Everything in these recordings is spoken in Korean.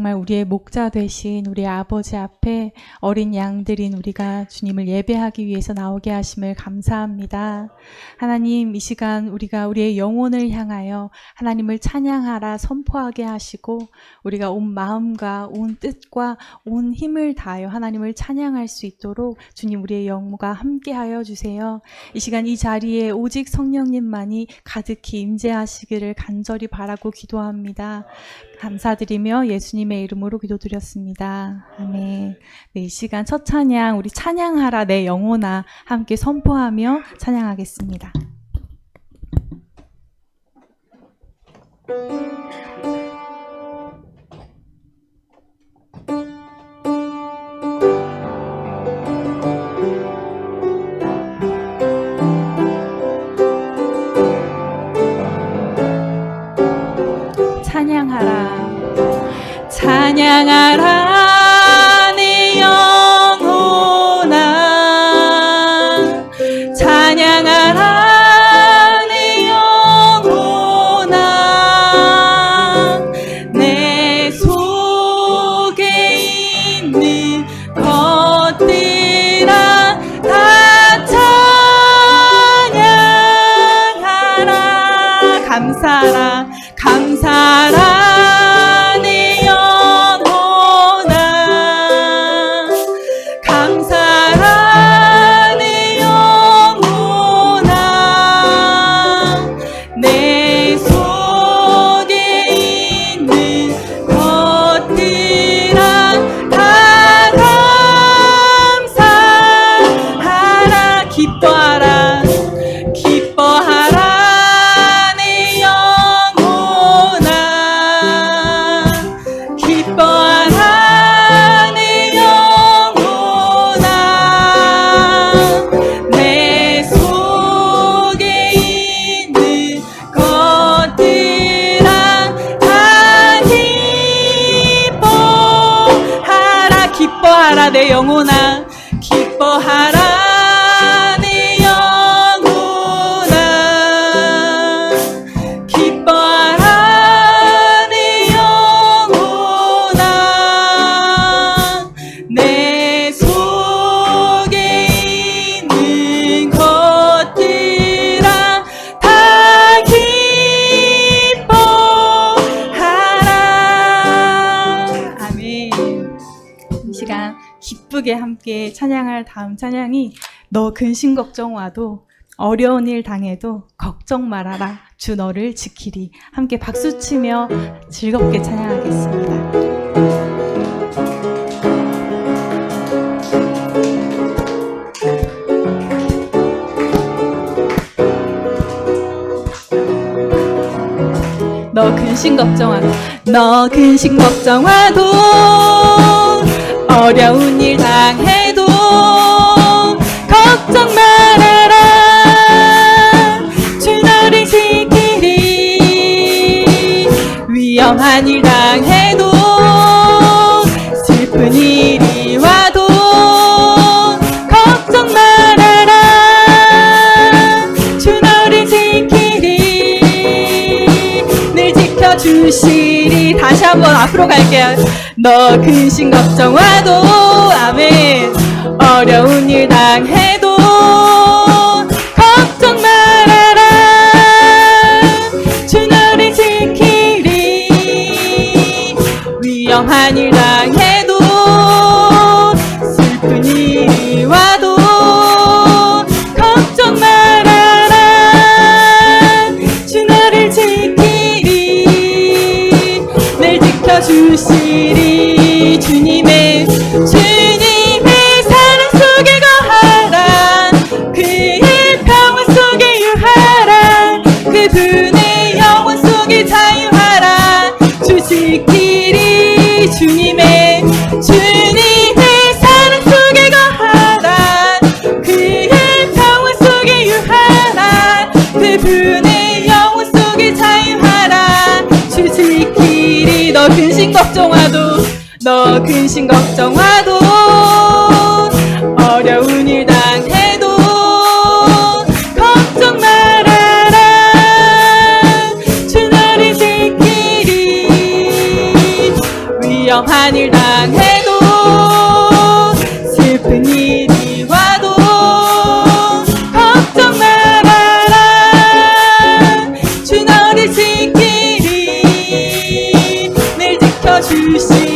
정말 우리의 목자 되신 우리 아버지 앞에 어린 양들인 우리가 주님을 예배하기 위해서 나오게 하심을 감사합니다. 하나님, 이 시간 우리가 우리의 영혼을 향하여 하나님을 찬양하라 선포하게 하시고 우리가 온 마음과 온 뜻과 온 힘을 다하여 하나님을 찬양할 수 있도록 주님 우리의 영무가 함께하여 주세요. 이 시간 이 자리에 오직 성령님만이 가득히 임재하시기를 간절히 바라고 기도합니다. 감사드리며 예수님 의 이름으로 기도드렸습니다. 아멘. 네, 이 시간 첫 찬양 우리 찬양하라 내 영혼아 함께 선포하며 찬양하겠습니다. 찬 내 영혼아 기뻐하라 시간 기쁘게 함께 찬양할 다음 찬양이 너 근심 걱정 와도 어려운 일 당해도 걱정 말아라 주 너를 지키리 함께 박수 치며 즐겁게 찬양하겠습니다. 너 근심 걱정하도 너 근심 걱정하도 어려운 일 당해도 걱정 말아라. 주 너를 지키리 위험한 일 당해도 슬픈 일이 와도 걱정 말아라. 주 너를 지키리 늘 지켜주시리. 다시 한번 앞으로 갈게요 너 근심 걱정 와도 아멘. 어려운 일 당해도 걱정 말아라. 주 너를 지키리. 위험한 일 근심 걱정하도 어려운 일 당해도 걱정 말아라. 주 너를 지키리 위험한 일 당해도 슬픈 일이 와도 걱정 말아라. 주 너를 지키리 늘 지켜주시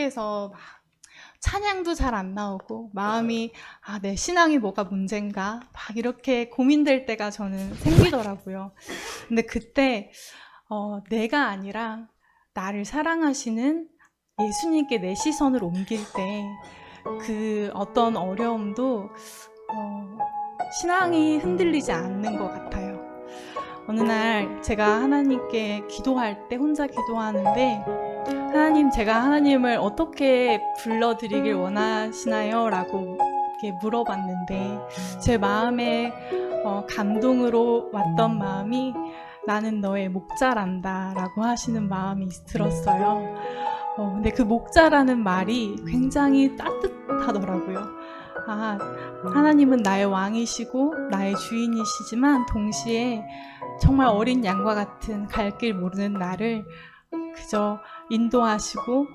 속에서 막 찬양도 잘 안 나오고 마음이 아, 내 신앙이 뭐가 문제인가 막 이렇게 고민될 때가 저는 생기더라고요. 근데 그때 어, 내가 아니라 나를 사랑하시는 예수님께 내 시선을 옮길 때 그 어떤 어려움도 어, 신앙이 흔들리지 않는 것 같아요. 어느 날 제가 하나님께 기도할 때 혼자 기도하는데 하나님 제가 하나님을 어떻게 불러드리길 원하시나요? 라고 이렇게 물어봤는데 제 마음에 어, 감동으로 왔던 마음이 나는 너의 목자란다 라고 하시는 마음이 들었어요. 어, 근데 그 목자라는 말이 굉장히 따뜻하더라고요. 아, 하나님은 나의 왕이시고 나의 주인이시지만 동시에 정말 어린 양과 같은 갈 길 모르는 나를 그저 인도하시고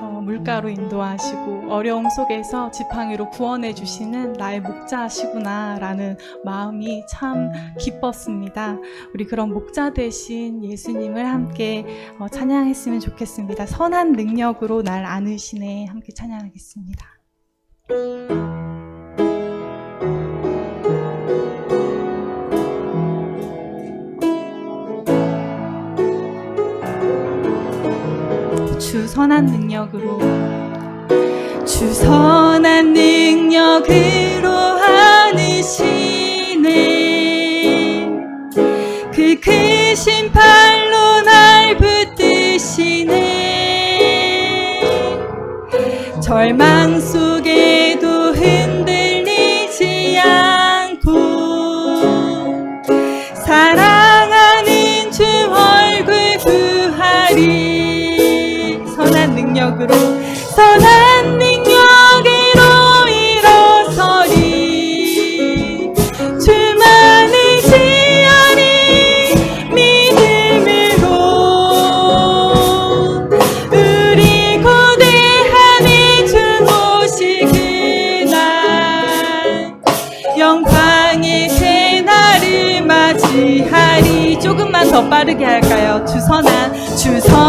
어, 물가로 인도하시고 어려움 속에서 지팡이로 구원해 주시는 나의 목자시구나라는 마음이 참 기뻤습니다. 우리 그런 목자 되신 예수님을 함께 어, 찬양했으면 좋겠습니다. 선한 능력으로 날 안으시네 함께 찬양하겠습니다. 선한 능력으로. 주 선한 능력으로 안으시네. 그 크신 팔로 날 붙드시네. 절망 속에도 흔들리지 않고 사랑 능력으로 선한 능력으로 일어서리 주만 의지하니 믿음으로 우리 고대하니 주 오실 그날 영광의 새날을 맞이하리 조금만 더 빠르게 할까요? 주선한 주선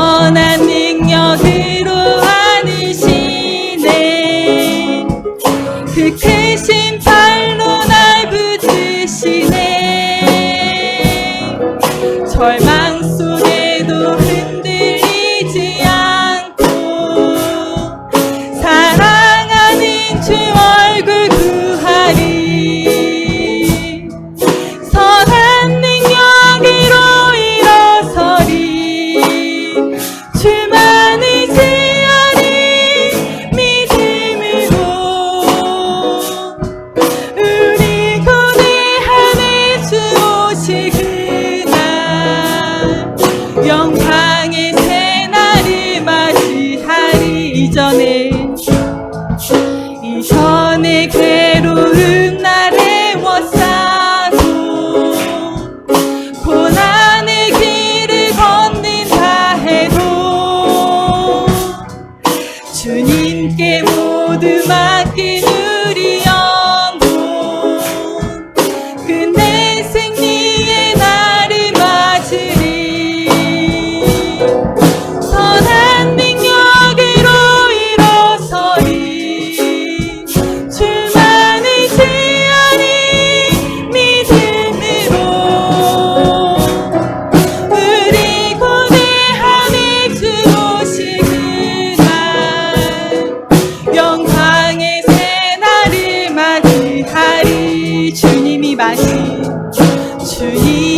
取一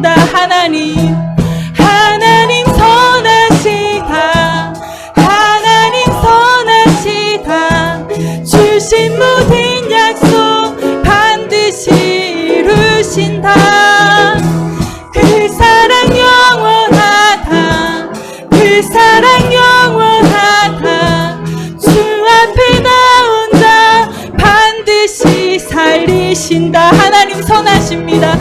된다 하나님 하나님 선하시다. 하나님 선하시다. 주신 모든 약속 반드시 이루신다. 그 사랑 영원하다. 그 사랑 영원하다. 주 앞에 나 혼자 반드시 살리신다. 하나님 선하십니다.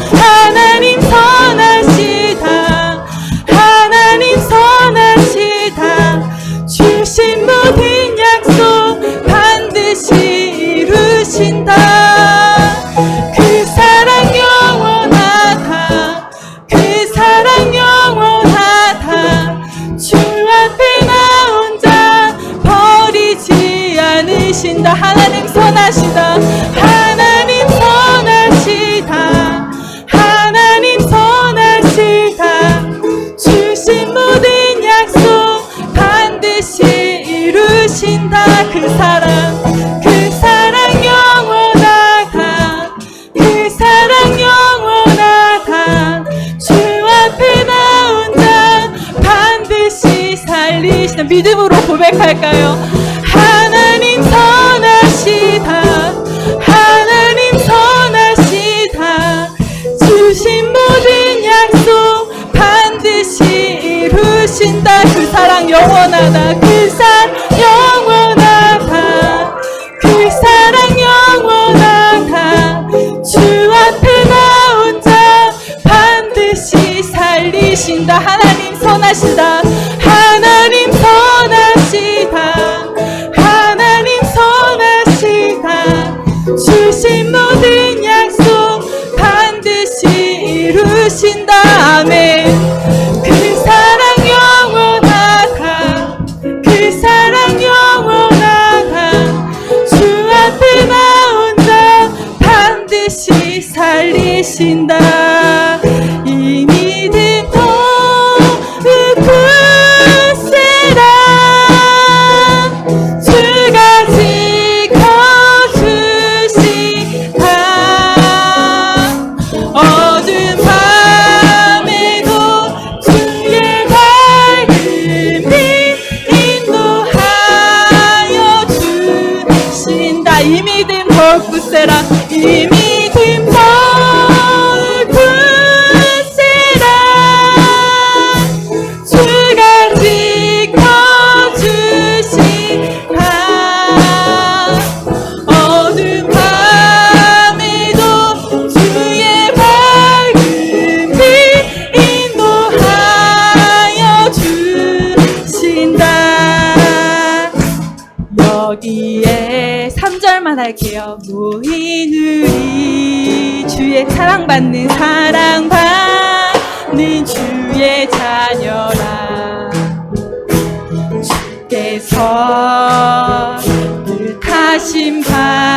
그 사랑 그 사랑 영원하다. 그 사랑 영원하다. 주 앞에 나 혼자 반드시 살리시는 믿음으로 고백할까요? 주께서 뜻하신 바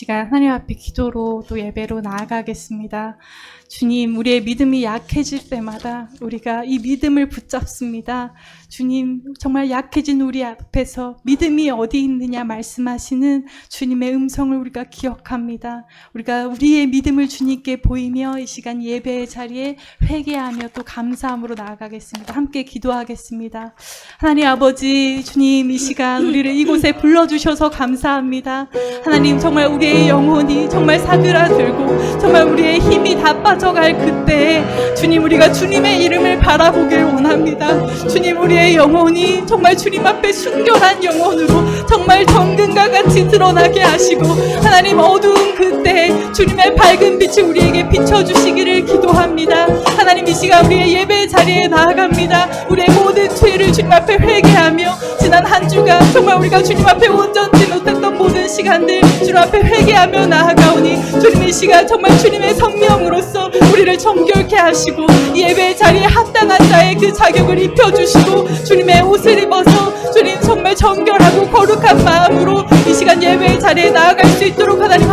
시간 하나님 앞에 기도로 또 예배로 나아가겠습니다. 주님, 우리의 믿음이 약해질 때마다 우리가 이 믿음을 붙잡습니다. 주님, 정말 약해진 우리 앞에서 믿음이 어디 있느냐 말씀하시는 주님의 음성을 우리가 기억합니다. 우리가 우리의 믿음을 주님께 보이며 이 시간 예배의 자리에 회개하며 또 감사함으로 나아가겠습니다. 함께 기도하겠습니다. 하나님 아버지, 주님 이 시간 우리를 이곳에 불러주셔서 감사합니다. 하나님 정말 우리의 영혼이 정말 사그라들고 정말 우리의 힘이 다 빠져 갈 그때 주님 우리가 주님의 이름을 바라보길 원합니다. 주님 우리의 영혼이 정말 주님 앞에 순결한 영혼으로 정말 정 금과 같이 드러나게 하시고 하나님 어두운 그때 주님의 밝은 빛이 우리에게 비춰주시기를 기도합니다. 하나님 이 시간 우리의 예배 자리에 나아갑니다. 우리의 모든 죄를 주님 앞에 회개하며 지난 한 주간 정말 우리가 주님 앞에 온전치 못했던 모든 시간들 주님 앞에 회개하며 나아가오니 주님 이 시간 정말 주님의 성령으로서 우리를 정결케 하시고 이 예배 자리에 합당한 자의 그 자격을 입혀주시고 주님의 옷을 입어서 주님 정말 정결하고 거룩한 마음으로 이 시간 예배의 자리에 나아갈 수 있도록 하나님